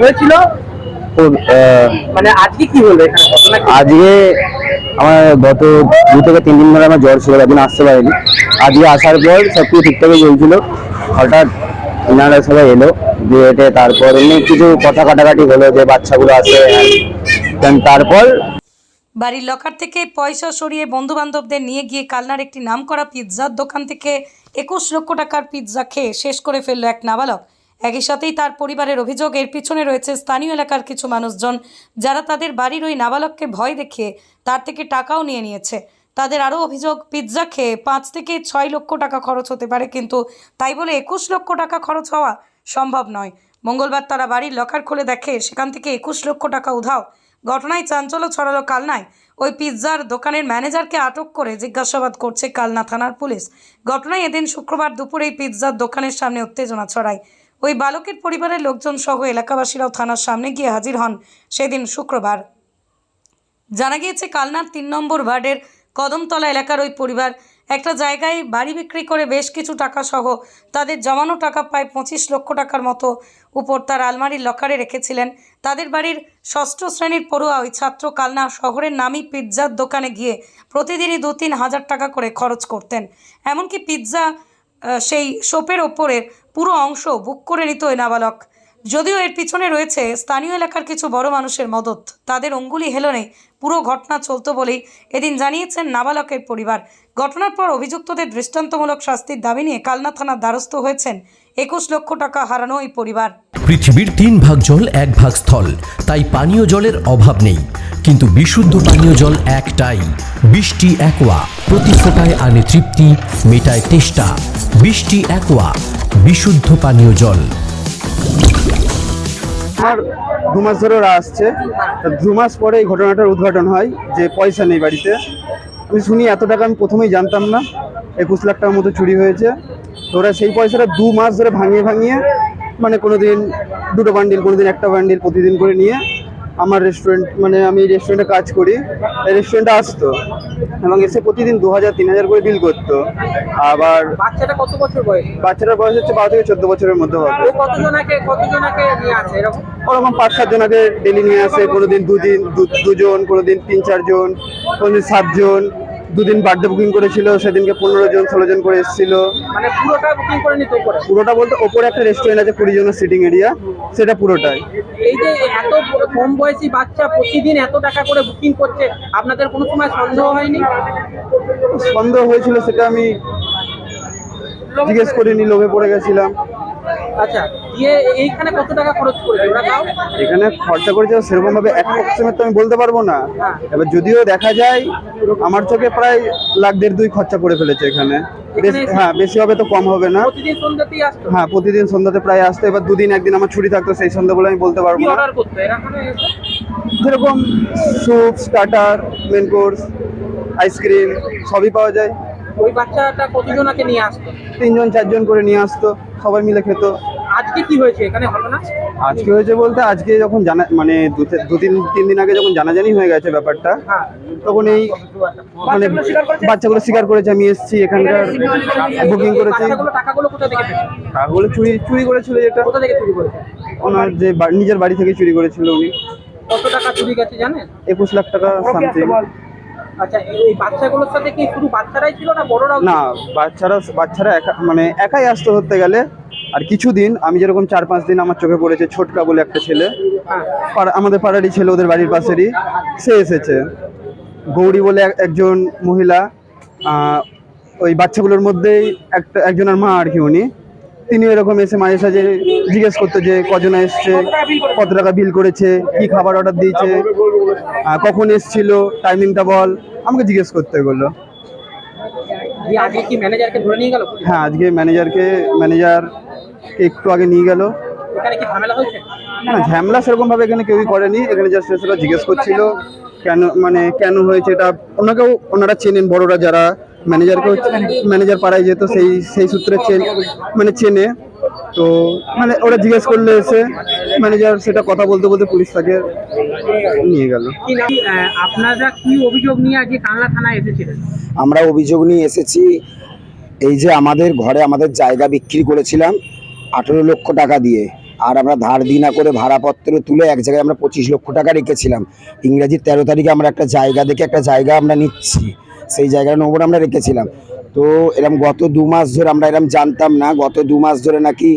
হয়েছিল? আহ, মানে আজকে কি হলো এখানে? আজকে আমার গত দু থেকে তিন দিন ধরে আমার জ্বর ছিল একদিন আসতে পারিনি। আজকে আসার পর সব কিছু ঠিকঠাকই চলছিল হঠাৎ এনারা সবাই এলো দিয়ে তারপর এমনি কিছু কথা কাটাকাটি হলো যে বাচ্চাগুলো দেন তারপর বাড়ির লকার থেকে পয়সা সরিয়ে বন্ধু বান্ধবদের নিয়ে গিয়ে কালনার একটি নামকরা পিৎজার দোকান থেকে একুশ লক্ষ টাকার পিৎজা খেয়ে শেষ করে ফেলল এক নাবালক। একই সাথেই তার পরিবারের অভিযোগ, এর পিছনে রয়েছে স্থানীয় এলাকার কিছু মানুষজন যারা তাদের বাড়ির ওই নাবালককে ভয় দেখিয়ে তার থেকে টাকাও নিয়ে নিয়েছে। তাদের আরও অভিযোগ, পিৎজা খেয়ে পাঁচ থেকে ছয় লক্ষ টাকা খরচ হতে পারে, কিন্তু তাই বলে একুশ লক্ষ টাকা খরচ হওয়া সম্ভব নয়। মঙ্গলবার তারা বাড়ির লকার খুলে দেখে সেখান থেকে একুশ লক্ষ টাকা উধাও। ঘটনায় চাঞ্চল্য ছড়ালো কালনায়। ওই পিৎজার দোকানের ম্যানেজারকে আটক করে জিজ্ঞাসাবাদ করছে কালনা থানার পুলিশ। ঘটনায় এদিন শুক্রবার দুপুরেই পিৎজার দোকানের সামনে উত্তেজনা ছড়ায়। ওই বালকের পরিবারের লোকজন সহ এলাকাবাসীরাও থানার সামনে গিয়ে হাজির হন সেদিন শুক্রবার। জানা গিয়েছে, কালনার তিন নম্বর ওয়ার্ডের কদমতলা এলাকার ওই পরিবার একটা জায়গায় বাড়ি বিক্রি করে বেশ কিছু টাকা সহ তাদের জমানো টাকা প্রায় পঁচিশ লক্ষ টাকার মতো উপর তার আলমারির লকারে রেখেছিলেন। তাদের বাড়ির ষষ্ঠ শ্রেণির পড়ুয়া ওই ছাত্র কালনা শহরের নামি পিৎজার দোকানে গিয়ে প্রতিদিনই দু তিন হাজার টাকা করে খরচ করতেন। এমনকি পিৎজা সেই সোপের ওপরের পুরো অংশ বুক করে নিত ওই নাবালক যদিও এর পিছনে রয়েছে স্থানীয় এলাকার কিছু বড় মানুষের মদত। তাদের অঙ্গুলি হেলনে পুরো ঘটনা চলতো বলেই এদিন জানিয়েছেন নাবালকের পরিবার। ঘটনার পর অভিযুক্তদের দৃষ্টান্তমূলক শাস্তির দাবি নিয়ে কালনা থানার দ্বারস্থ হয়েছেন একুশ লক্ষ টাকা হারানো ওই পরিবার। পৃথিবীর তিন ভাগ জল, এক ভাগ স্থল। তাই পানীয় জলের অভাব নেই। কিন্তু বিশুদ্ধ পানীয় জল একটাই। বৃষ্টি, একোয়া, প্রতি ফোটায় আনে তৃপ্তি, মেটায় তেষ্টা। বৃষ্টি অ্যাকোয়া, বিশুদ্ধ পানীয় জল। আমার দু মাস ধরে ওরা আসছে। দু মাস পরে এই ঘটনাটার উদ্ঘাটন হয়, যে পয়সা নেই বাড়িতে। আমি শুনি, এত টাকা আমি প্রথমেই জানতাম না। একুশ লাখ টাকার মতো চুরি হয়েছে। তো ওরা সেই পয়সাটা দু মাস ধরে ভাঙিয়ে ভাঙিয়ে মানে কোনো দিন দুটো বান্ডিল কোনো দিন একটা বান্ডিল প্রতিদিন করে নিয়ে, আমার রেস্টুরেন্ট মানে আমি রেস্টুরেন্টে কাজ করি। রেস্টুরেন্টে আসতো। এবং এসে প্রতিদিন দু হাজার তিন হাজার করে ডিল করতো। আবার বাচ্চাটা কত বছর বয়স? বাচ্চাটার বয়স হচ্ছে বারো থেকে চোদ্দ বছরের মধ্যে হবে। ও কতজনাকে কতজনাকে নিয়ে আসে এরকম? ওরকম পাঁচ সাত জনকে ডেলি নিয়ে আসে কোনোদিন দুদিন দুজন কোনোদিন তিন চারজন কোনোদিন সাতজন। দুদিন বার্থডে বুকিং করেছিল সেদিনকে পনেরো জন ষোলো জন করে এসেছিল। মানে পুরোটা বুকিং করে নিতে উপরে পুরোটা বলতে ওপরে একটা রেস্টুরেন্ট আছে কুড়ি জনের সিটিং এরিয়া সেটা পুরোটাই। এই যে এত কম বয়সী বাচ্চা প্রতিদিন এত টাকা করে বুকিং করছে আপনাদের কোনো সময় সন্দেহ হয়নি? সন্দেহ হয়েছিল সেটা আমি জিজ্ঞেস করিনি লোভে পড়ে গেছিলাম। আচ্ছা। দিয়ে এইখানে কত টাকা খরচ করেছে? ওরা তাও এখানে খরচা করেছে সেরকম ভাবে অ্যাপ্রক্সিমেট তো আমি বলতে পারব না। এবার যদিও দেখা যায় আমার চোখে প্রায় লাখ দেড় দুই খরচা করে ফেলেছে এখানে। হ্যাঁ বেশি হবে তো কম হবে না। প্রতিদিন সন্ধ্যাতেই আসতো? হ্যাঁ প্রতিদিন সন্ধ্যাতে প্রায় আসতো। এবার দুদিন একদিন আমার ছুটি থাকতো সেই সন্ধ্যা বলে আমি বলতে পারব না। অর্ডার করতো? এখানে যেরকম soup starter main course ice cream সবই পাওয়া যায়। ওই বাচ্চাটা কতজনাকে নিয়ে আসতো? তিনজন চারজন করে নিয়ে আসতো সবাই মিলে খেত। আজকে কি হয়েছে? এখানে ঘটনা? আজকে হয়েছে বলতে আজকে যখন জানা মানে দু তিন তিন দিন আগে যখন জানাজানি হয়ে গেছে ব্যাপারটা হ্যাঁ। তখন এই মানে বাচ্চাগুলো স্বীকার করেছে? আমি এসেছি এখানকার বুকিং করেছি। টাকাগুলো কোথা থেকে টাকাগুলো চুরি চুরি করেছিল যেটা। কোথা থেকে চুরি করেছে? ওনার যে নিজের বাড়ি থেকে চুরি করেছিল উনি। কত টাকা চুরি গেছে জানেন? একুশ লাখ টাকা সামথিং আচ্ছা এই বাচ্চাগুলোর সাথে কি শুধু বাচ্চারাই ছিল না বড়রাও না বাচ্চারা বাচ্চারা একা মানে একাই আসতে ধরতে গেলে। আর কিছুদিন আমি যেরকম চার পাঁচ দিন আমার চোখে পড়েছে ছোটকা বলে একটা ছেলে আমাদের পাড়ারই ছেলে ওদের বাড়ির পাশেরই সে এসেছে। গৌরী বলে এক- একজন মহিলা ওই বাচ্চাগুলোর মধ্যেই একটা একজনের মা আর কি উনি। তিনি এরকম এসে মাঝে সাঝে জিজ্ঞেস করতো যে কজন এসছে কত টাকা বিল করেছে কি খাবার অর্ডার দিয়েছে কখন এসছিল টাইমিংটা বল আমাকে জিজ্ঞেস করতে এগুলো। হ্যাঁ আজকে ম্যানেজারকে ম্যানেজার একটু আগে নিয়ে গেল। এখানে ঝামেলা না ঝামেলা সেরকম ভাবে এখানে কেউই করেনি। এখানে জাস্ট এসে জিজ্ঞেস করছিল কেন মানে কেন হয়েছে এটা? ওনাকেও ওনারা চেনেন বড়রা যারা ম্যানেজারকেও ম্যানেজার পাড়ায় যেত সেই সেই সূত্রে চেন মানে চেনে। তো মানে ওরা জিজ্ঞেস করলে এসে ম্যানেজার সেটা কথা বলতে বলতে পুলিশ তাকে নিয়ে গেল। আপনারা কি অভিযোগ নিয়ে আজকে কানলা থানায় এসেছিলেন? আমরা অভিযোগ নিয়ে এসেছি এই যে আমাদের ঘরে আমাদের জায়গা বিক্রি করেছিলাম আঠেরো লক্ষ টাকা দিয়ে। আর আমরা ধার দিনা করে ভাড়াপত্র তুলে এক জায়গায় আমরা পঁচিশ লক্ষ টাকা রেখেছিলাম। ইংরাজির তেরো তারিখে আমরা একটা জায়গা দেখে একটা জায়গা আমরা নিচ্ছি। সেই জায়গার নম্বর আমরা রেখেছিলাম। তো এরকম গত দু মাস ধরে আমরা এরকম জানতাম না। গত দু মাস ধরে নাকি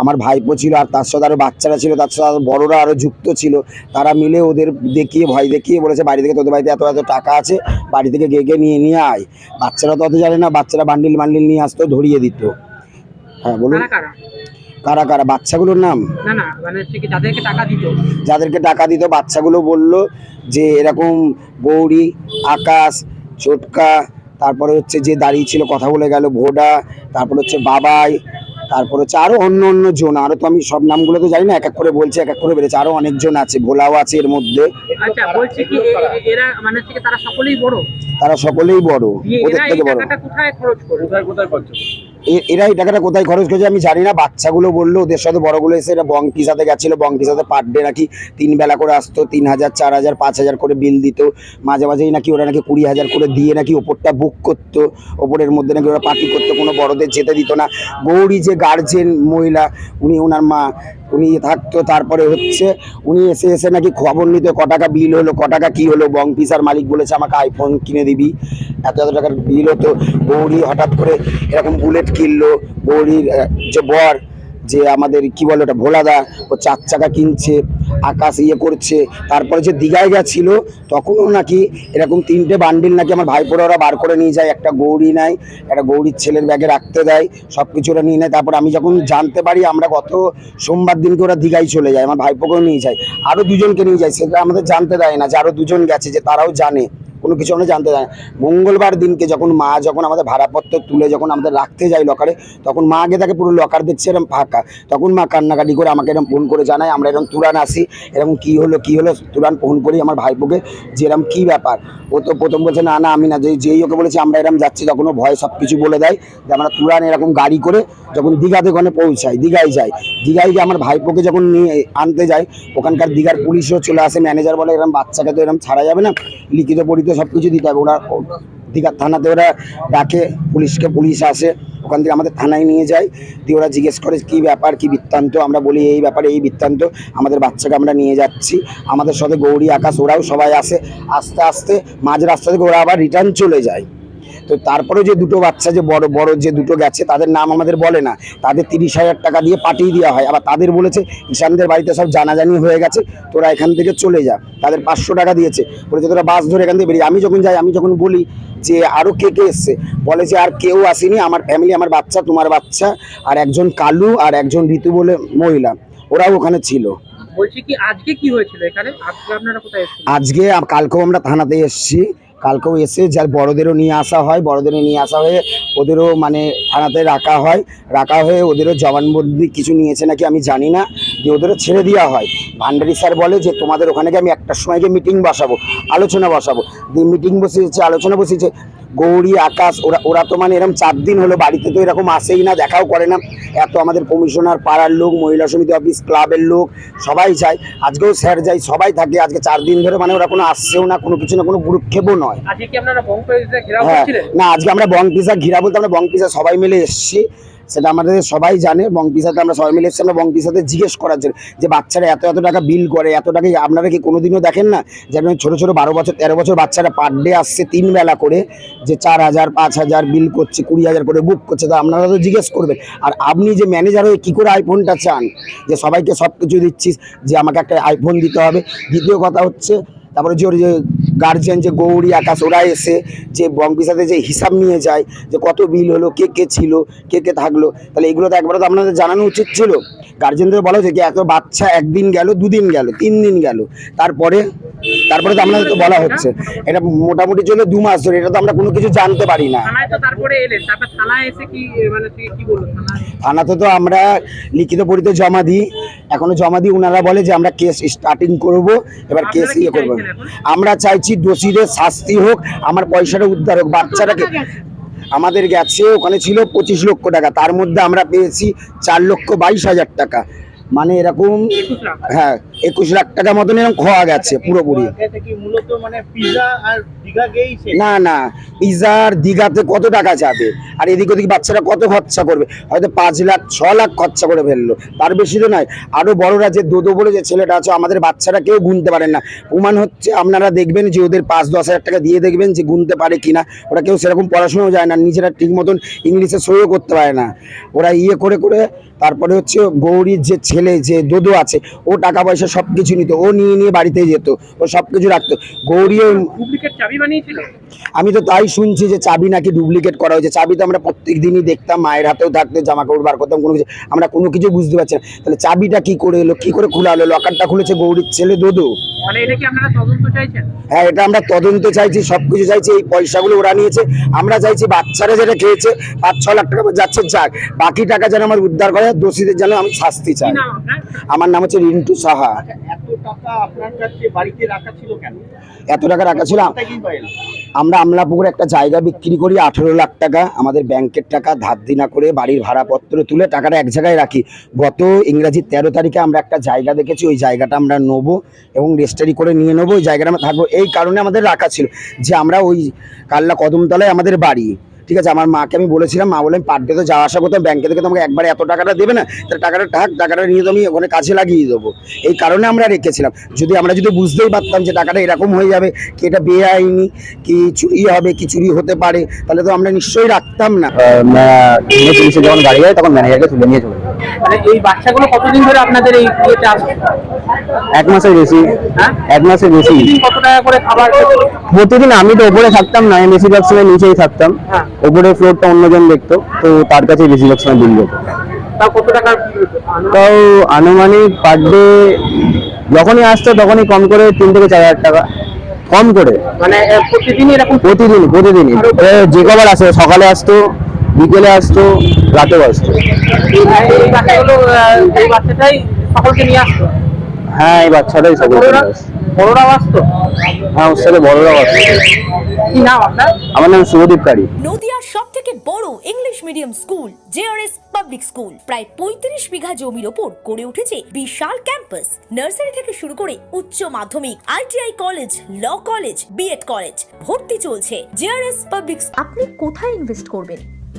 আমার ভাইপো ছিল আর তার সাথে আরও বাচ্চারা ছিল, তার সাথে আরও বড়রা আরও যুক্ত ছিল। তারা মিলে ওদের দেখিয়ে, ভয় দেখিয়ে বলেছে, বাড়ি থেকে তোদের বাড়িতে এত এত টাকা আছে, বাড়ি থেকে গে গে নিয়ে নিয়ে আয়। বাচ্চারা তো অত জানে না, বাচ্চারা বান্ডিল বান্ডিল নিয়ে আসতো, ধরিয়ে দিত। হ্যাঁ বলুন। কারা কারা? বাচ্চাগুলোর নাম? না না মানে যাদেরকে টাকা দিত। যাদেরকে টাকা দিত বাচ্চাগুলো বলল যে এরকম গৌরী আকাশ চোটকা তারপরে হচ্ছে যে দাঁড়িয়ে ছিল কথা বলে গেল ভোডা তারপর হচ্ছে বাবাই তারপর হচ্ছে আরও অন্য অন্য জন আরও তো আমি সব নামগুলো তো জানি না এক এক করে বলছে এক এক করে বেড়েছে আরও অনেকজন আছে ভোলাও আছে এর মধ্যে। আচ্ছা বলছি কি এ- এ- এরা মানে তারা সকলেই বড়? তারা সকলেই বড় ওদের থেকে বড়। কোথায় খরচ করে কোথায় কোথায় খরচ এরা এই টাকাটা কোথায় খরচ করেছে আমি জানি না, বাচ্চাগুলো বলল, ওদের সাথে বড়গুলো এসে বংটি সাথে গেছিল বংটি সাথে পার ডে নাকি তিন বেলা করে আসতো, তিন হাজার, চার হাজার, পাঁচ হাজার করে বিল দিত, মাঝে মাঝেই নাকি ওরা নাকি কুড়ি হাজার করে দিয়ে নাকি ওপরটা বুক করতো, ওপরের মধ্যে নাকি ওরা পার্টি করতো, কোনো বড়দের যেতে দিত না। গৌরী যে গার্জেন মহিলা, উনি ওনার মা উনি থাকতো, তারপরে হচ্ছে উনি এসে এসে নাকি খবর নিতে, ক টাকা বিল হলো, ক টাকা কী হলো, বং পিসার মালিক বলেছে, আমাকে আইফোন কিনে দিবি। এত এত টাকার বিল হতো। বৌরি হঠাৎ করে এরকম বুলেট কিনলো। বৌরির যে বর, যে আমাদের কি বলে ওটা, ভোলাদা, ও চার চাকা কিনছে। আকাশ ইয়ে করছে, তারপরে যে দীঘায় গেছিল, তখনও নাকি এরকম তিনটে বান্ডিল নাকি আমার ভাইপোরা ওরা বার করে নিয়ে যায়, একটা গৌরী নেয়, একটা গৌরীর ছেলের ব্যাগে রাখতে দেয় সব কিছু ওরা নিয়ে নেয়, তারপর আমি যখন জানতে পারি আমরা গত সোমবার দিনকে ওরা দীঘায় চলে যায়, আমার ভাইপোকেও নিয়ে যায় আরও দুজনকে নিয়ে যায়, সেটা আমাদের জানতে দেয় না যে আরও দুজন গেছে যে তারাও জানে। কোনো কিছু আমরা জানতে চাই মঙ্গলবার দিনকে যখন মা যখন আমাদের ভাড়াপত্র তুলে যখন আমাদের রাখতে যায় লকারে তখন মা আগে তাকে পুরো লকার দেখছে এরকম ফাঁকা। তখন মা কান্নাকাটি করে আমাকে এরকম ফোন করে জানায়, আমরা এরকম তুরান আসি এরকম কি হলো কি হলো, তুরান ফোন করি আমার ভাইপোকে, যে এরকম কী ব্যাপার? ও তো প্রথম বলছে, না না, আমি না যেই যেই ওকে বলেছি, আমরা এরকম যাচ্ছি, তখন ও ভয় সব কিছু বলে দেয় যে, আমরা তুরান এরকম গাড়ি করে যখন দীঘাতে ওখানে পৌঁছাই দীঘায় যাই। দীঘায় গিয়ে আমার ভাইপোকে যখন নিয়ে আনতে যাই, ওখানকার দীঘার পুলিশও চলে আসে ম্যানেজার বলে এরকম বাচ্চাকে তো এরকম ছাড়া যাবে না, লিখিত পড়িত সব কিছু দিতে হবে। ওরা দীঘার থানাতে ওরা ডাকে, পুলিশকে পুলিশ আসে, ওখান থেকে আমাদের থানায় নিয়ে যায়। দিয়ে ওরা জিজ্ঞেস করে কি ব্যাপার, কি বৃত্তান্ত? আমরা বলি এই ব্যাপারে এই বৃত্তান্ত। আমাদের বাচ্চাকে আমরা নিয়ে যাচ্ছি। আমাদের সাথে গৌরী, আকাশ, ওরাও সবাই আসে। আস্তে আস্তে মাঝ রাস্তা থেকে ওরা আবার রিটার্ন চলে যায়। তো তারপরে যে দুটো বাচ্চা যে বড় বড় যে দুটো গেছে, তাদের নাম আমাদের বলে না। তাদের তিরিশ হাজার টাকা দিয়ে পাঠিয়ে দেওয়া হয়। আবার তাদের বলেছে, ঈশানদের বাড়িতে সব জানাজানি হয়ে গেছে, তোরা এখান থেকে চলে যা। তাদের পাঁচশো টাকা দিয়েছে। বলেছে, তোরা বাস ধরে এখান থেকে বেরিয়ে আমি যখন যাই, আমি যখন বলি যে আরও কে কে এসছে? বলে যে, আর কেউ আসেনি। আমার ফ্যামিলি আমার বাচ্চা, তোমার বাচ্চা, আর একজন কালু, আর একজন ঋতু বলে মহিলা। ওরাও ওখানে ছিল। বলছি কি, আজকে কি হয়েছিল এখানে? আজকে আপনারা কোথায় আজকে কালকেও আমরা থানাতে এসেছি। কালকেও এসে যার বড়দেরও নিয়ে আসা হয়, বড়দেরও নিয়ে আসা হয়ে ওদেরও মানে থানাতে রাখা হয়। রাখা হয়ে ওদেরও জবানবন্দি কিছু নিয়েছে নাকি আমি জানি না। দিয়ে ওদেরও ছেড়ে দেওয়া হয়। ভান্ডারি স্যার বলে যে, তোমাদের ওখানে গিয়ে আমি একটার সময় গিয়ে মিটিং বসাবো, আলোচনা বসাবো। দিয়ে মিটিং বসিয়েছে, আলোচনা বসিয়েছে। গৌরী আকাশ ওরা ওরা তো মানে এরকম চার দিন হলো বাড়িতে তো এরকম আসেই না দেখাও করে না। এত আমাদের কমিশনার পাড়ার লোক মহিলা সমিতি অফিস ক্লাবের লোক সবাই যায়। আজকেও স্যার যাই সবাই থাকে। আজকে চার দিন ধরে মানে ওরা কোনো আসছেও না কোনো কিছু না কোনো গুরুক্ষেপও নয়। হ্যাঁ। না আজকে আমরা বং পিসা ঘিরা বলতে আমরা বং পিসা সবাই মিলে এসেছি। সেটা আমাদের সবাই জানে বং পিসাতে আমরা সবাই মিলে এসেছি আমরা বং জিজ্ঞেস করার জন্য যে বাচ্চারা এত এত টাকা বিল করে, এত টাকা আপনারা কি কোনোদিনও দেখেন না যেমন ছোটো ছোটো বারো বছর, তেরো বছর বাচ্চারা পার ডে আসছে তিন বেলা করে, যে চার হাজার, পাঁচ হাজার বিল করছে, কুড়ি হাজার করে বুক করছে, তো আপনারা তো জিজ্ঞেস করবেন। আর আপনি যে ম্যানেজার হয়ে কী করে আইফোনটা চান? যে সবাইকে সব কিছু দিচ্ছিস, যে আমাকে একটা আইফোন দিতে হবে। দ্বিতীয় কথা হচ্ছে তারপরে যে ওর যে গার্জেন যে গৌরী আকাশ ওরা এসে যে বঙ্কিসাতে যে হিসাব নিয়ে যায় যে কত বিল হলো কে কে ছিল কে কে থাকল তাহলে এগুলো তো একবার তো আপনাদের জানানো উচিত ছিল। গার্জেনদের বলা হচ্ছে যে এত বাচ্চা একদিন গেল দুদিন গেল তিন দিন গেল। তারপরে তারপরে তো আপনাদের তো বলা হচ্ছে। এটা মোটামুটি চলে দু মাস ধরে এটা তো আমরা কোনো কিছু জানতে পারি না। মানে থানাতে তো আমরা লিখিত পরিতে জমা দিই। এখনও জমা দিই ওনারা বলে যে আমরা কেস স্টার্টিং করব এবার কেস ইয়ে করব? আমরা চাইছি দোষীদের শাস্তি হোক আমার পয়সাটা উদ্ধার হোক বাচ্চাটাকে আমাদের গেছে ওখানে ছিল পঁচিশ লক্ষ টাকা তার মধ্যে আমরা পেয়েছি চার লক্ষ বাইশ হাজার টাকা। মানে এরকম হ্যাঁ একুশ লাখ টাকা মতন এরকম খোয়া গেছে পুরোপুরি। কি পিজা আর না না পিজার দীঘাতে কত টাকা যাবে? আর এদিক ওদিক বাচ্চারা কত খরচা করবে? হয়তো পাঁচ লাখ, ছ লাখ খরচা করে ফেলল। তার বেশি তো নয়। আরও বড়রা যে দোদো বলে যে ছেলেটা আছে, আমাদের বাচ্চারা কেউ গুনতে পারেন না। প্রমাণ হচ্ছে, আপনারা দেখবেন যে ওদের পাঁচ, দশ হাজার টাকা দিয়ে দেখবেন যে গুনতে পারে কিনা। ওরা কেউ সেরকম পড়াশোনাও যায় না, নিজেরা ঠিক মতন ইংলিশে সইও করতে পারে না। ওরা ইয়ে করে করে তারপরে হচ্ছে গৌরীর যে ছেলে যে দোদো আছে ও টাকা পয়সা সব কিছু নিত ও নিয়ে নিয়ে বাড়িতে যেত ও সব কিছু রাখতো। গৌরী চাবি আমি তো তাই শুনছি যে চাবি নাকি ডুপ্লিকেট করা হয়েছে। চাবি তো আমরা প্রত্যেক দিনই দেখতাম মায়ের হাতেও থাকতো জামা কাপড় বার করতাম কোনো কিছু আমরা কোনো কিছু বুঝতে পারছি না। তাহলে চাবিটা কি করে এলো কি করে খোলা হলো? লকারটা খুলেছে গৌরীর ছেলে দোদো। মানে এটা কি আপনারা হ্যাঁ এটা আমরা তদন্ত চাইছি সব কিছু চাইছি এই পয়সাগুলো ওরা নিয়েছে। আমরা চাইছি বাচ্চারা যেটা খেয়েছে পাঁচ ছ লাখ টাকা যাচ্ছে যাক। বাকি টাকা যেন আমার উদ্ধার করে দোষীদের যেন আমি শাস্তি চাই। আমার নাম হচ্ছে রিন্টু সাহা। এত টাকা আপনার কাছে বাড়িতে রাখা ছিল কেন? এত টাকা রাখা ছিল আমরা আমলাপুকুরে একটা জায়গা বিক্রি করি আঠেরো লাখ টাকা। আমাদের ব্যাংকের টাকা ধার দিনা করে বাড়ির ভাড়াপত্র তুলে টাকাটা এক জায়গায় রাখি। গত ইংরাজি তেরো তারিখে আমরা একটা জায়গা দেখেছি ওই জায়গাটা আমরা নেব এবং রেজিস্টারি করে নিয়ে নেব। ওই জায়গাটা আমরা থাকব। এই কারণে আমাদের রাখা ছিল যে আমরা ওই কাল্লা কদমতলায় আমাদের বাড়ি। ঠিক আছে, আমার মাকে আমি বলেছিলাম, মা বললেন, পার ডে তো যাওয়া আসা করতাম ব্যাংকে থেকে তোমাকে একবার এত টাকাটা দেবে না, তাহলে টাকাটা থাক, টাকাটা নিয়ে তো আমি ওখানে কাছে লাগিয়ে দেবো। এই কারণে আমরা রেখেছিলাম। যদি আমরা যদি বুঝতেই পারতাম যে টাকাটা এরকম হয়ে যাবে, কি এটা বেআইনি, কি চুরি হবে, কি চুরি হতে পারে, তাহলে তো আমরা নিশ্চয়ই রাখতাম না। যখন গাড়ি যায়, তখন ম্যানেজারকে তুলে নিয়ে চলে এই বাচ্চাগুলো কতদিন ধরে আপনাদের এই ইয়েতে আসছে এক মাসের বেশি। হ্যাঁ? এক মাসের বেশি। কত টাকা করে খাবার প্রতিদিন আমি তো ওপরে থাকতাম না বেশিরভাগ সময় নিচেই থাকতাম। হ্যাঁ। ওপরে ফ্লোরটা অন্যজন দেখতো তো তার কাছে বেশিরভাগ সময় বিল যেত। তাও কত টাকা তাও আনুমানিক পার ডে যখনই আসতো তখনই কম করে তিন থেকে চার হাজার টাকা। কম করে। মানে প্রতিদিনই এরকম প্রতিদিন প্রতিদিনই। যে কবার আসে সকালে আসতো বিকেলে আসতো রাতেও আসতো। এই এই বাচ্চাটাই সকলকে নিয়ে আসতো হ্যাঁ এই বাচ্চাটাই সকল বড়রা? বড়রাও আসতো? হ্যাঁ ওর সাথে বড়রাও আসতো। কি নাম আপনার? আমার নাম শুভদীপ কারি। নদিয়ার সব থেকে বড় English medium school JRS public school প্রায় পঁয়ত্রিশ বিঘা জমির ওপর গড়ে উঠেছে বিশাল ক্যাম্পাস নার্সারি থেকে শুরু করে উচ্চ মাধ্যমিক ITI college law college BEd college ভর্তি চলছে। জেআরএস পাবলিক আপনি কোথায় ইনভেস্ট করবেন?